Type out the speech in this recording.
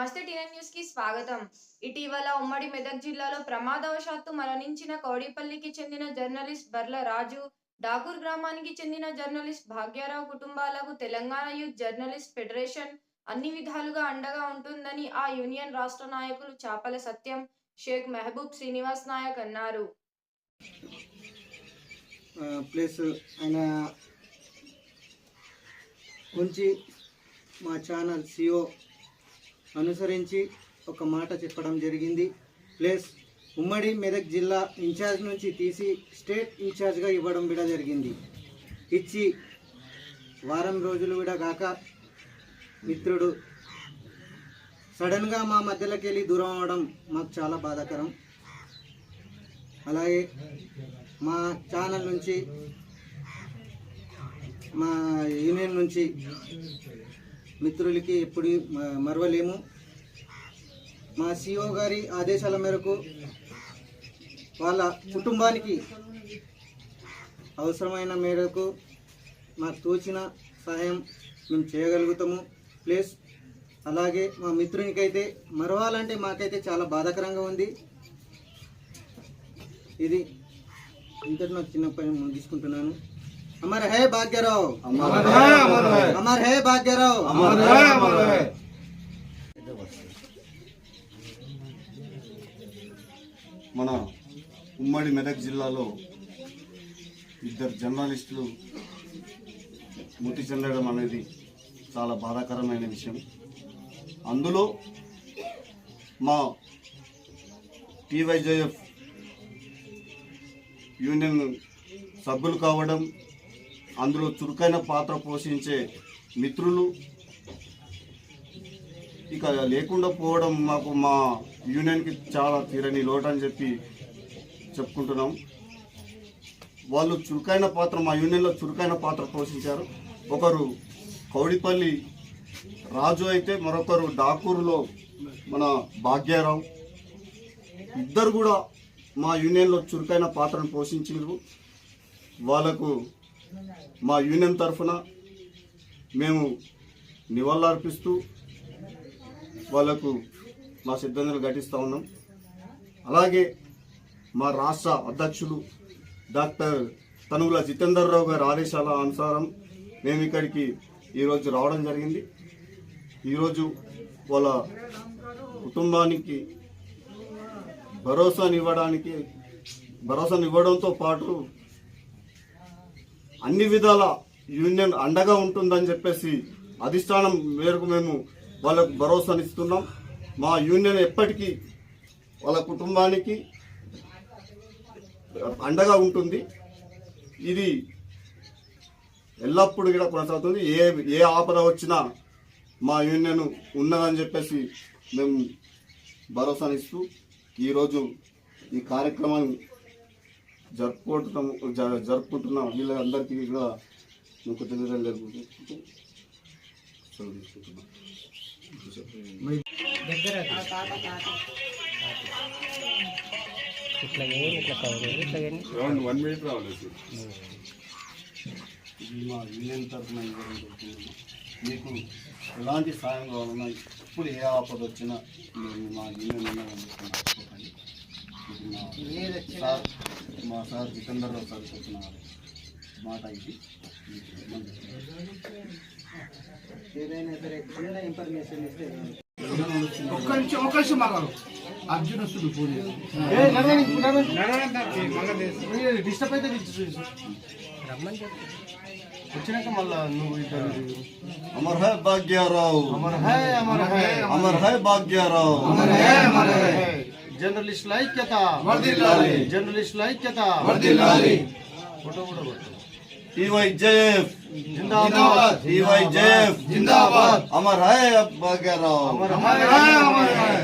స్వాగతం. ఇటీవల ఉమ్మడి మెదక్ జిల్లాలో ప్రమాదవశాత్తు మరణించిన కౌడిపల్లికి చెందిన జర్నలిస్ట్ బర్ల రాజు డాకూర్ గ్రామానికి చెందిన జర్నలిస్ట్ భాగ్యారావు కుటుంబాలకు తెలంగాణ యూత్ జర్నలిస్ట్ ఫెడరేషన్ అన్ని విధాలుగా అండగా ఉంటుందని ఆ యూనియన్ రాష్ట్ర నాయకులు చాపల సత్యం షేక్ మెహబూబ్ శ్రీనివాస్ నాయక్ అన్నారు. ప్లస్ ఆయన గురించి మా ఛానల్ సిఓ అనుసరించి ఒక మాట చెప్పడం జరిగింది. ప్లస్ ఉమ్మడి మెదక్ జిల్లా ఇన్ఛార్జ్ నుంచి తీసి స్టేట్ ఇన్ఛార్జ్గా ఇవ్వడం కూడా జరిగింది. ఇచ్చి వారం రోజులు కూడా కాక మిత్రుడు సడన్గా మా మధ్యలోకి వెళ్ళి దూరం అవడం మాకు చాలా బాధాకరం. అలాగే మా ఛానల్ నుంచి మా యూనియన్ నుంచి మిత్రులకి ఎప్పుడు మరవలేము. మా సిఓ గారి ఆదేశాల మేరకు వాళ్ళ కుటుంబానికి అవసరమైన మేరకు మాకు తోచిన సహాయం మేము చేయగలుగుతాము. ప్లస్ అలాగే మా మిత్రునికైతే మరవాలంటే మాకైతే చాలా బాధాకరంగా ఉంది. ఇది ఇంతటి నాకు చిన్న పని ముగించుకుంటున్నాను. అమర్ హే భాగ్యరావు అమర్ హే భాగ్యరావు మన ఉమ్మడి మెదక్ జిల్లాలో ఇద్దరు జర్నలిస్టులు మృతి చెందడం అనేది చాలా బాధాకరమైన విషయం. అందులో మా టీవైజేఎఫ్ యూనియన్ సభ్యులు కావడం అందులో చురుకైన పాత్ర పోషించే మిత్రులు. ఇక లేకుండా పోవడం మాకు మా యూనియన్కి చాలా తీరని లోటు అని చెప్పి చెప్పుకుంటున్నాం. వాళ్ళు చురుకైన పాత్ర మా యూనియన్లో చురుకైన పాత్ర పోషించారు. ఒకరు కౌడిపల్లి రాజు అయితే మరొకరు డాకూరులో మన భాగ్యారావు. ఇద్దరు కూడా మా యూనియన్లో చురుకైన పాత్రను పోషించారు వాళ్ళకు మా యూనియన్ తరఫున మేము నివాళులర్పిస్తూ వాళ్ళకు మా సిద్ధాంతాలు ఘటిస్తూ ఉన్నాం. అలాగే మా రాష్ట్ర అధ్యక్షులు డాక్టర్ తనుగుల జితేందర్ రావు గారి ఆదేశాల అనుసారం మేము ఇక్కడికి ఈరోజు రావడం జరిగింది. ఈరోజు వాళ్ళ కుటుంబానికి భరోసానివ్వడానికి భరోసానివ్వడంతో పాటు అన్ని విధాల యూనియన్ అండగా ఉంటుందని చెప్పేసి అధిష్టానం మేరకు మేము వాళ్ళకు భరోసానిస్తున్నాం మా యూనియన్ ఎప్పటికీ వాళ్ళ కుటుంబానికి అండగా ఉంటుంది. ఇది ఎల్లప్పుడూ కూడా కొనసాగుతుంది. ఏ ఏ ఆపద వచ్చినా మా యూనియన్ ఉన్నదని చెప్పేసి మేము భరోసానిస్తూ ఈరోజు ఈ కార్యక్రమాన్ని జరుపుకుంటున్నాం జరుపుకుంటున్న వీళ్ళందరికీ కూడా మేము కృతజ్ఞతలు జరుపుకుంటూ సెలవు తీసుకుంటున్నాం ఇది మా యూనియన్ తరఫున మీకు ఎలాంటి సాయం కావాలన్నా ఇప్పుడు ఏ ఆపద వచ్చినా మేము మా యూనియన్ ఉన్నామని మర్చిపోకండి ఇది మా సార్ జితేందర్ రావు సార్ చెప్పిన మాట. ఇది. ఏదైనా సరే చిన్న ఇన్ఫర్మేషన్ ఇస్తే ఒక్క నిమిషం ఒక్క నిమిషం మాట్లాడు. డిస్టర్బ్ అయితే వచ్చినాక మళ్ళా నువ్వు అమర్ హై భాగ్యారావు. అమర్ హై అమర్ హై. అమర్ హై భాగ్యారావు. అమర్ హై అమర్ హై. జర్నలిస్టుల ఐక్యత వర్ధిల్లాలి జర్నలిస్టుల ఐక్యత వర్ధిల్లాలి ఫోటో కూడా కొట్టు టీవైజేఎఫ్ జిందాబాద్ టీవైజేఎఫ్ జిందాబాద్ అమర్ హై భాగ్యారావు అమర్ హై అమర్ హై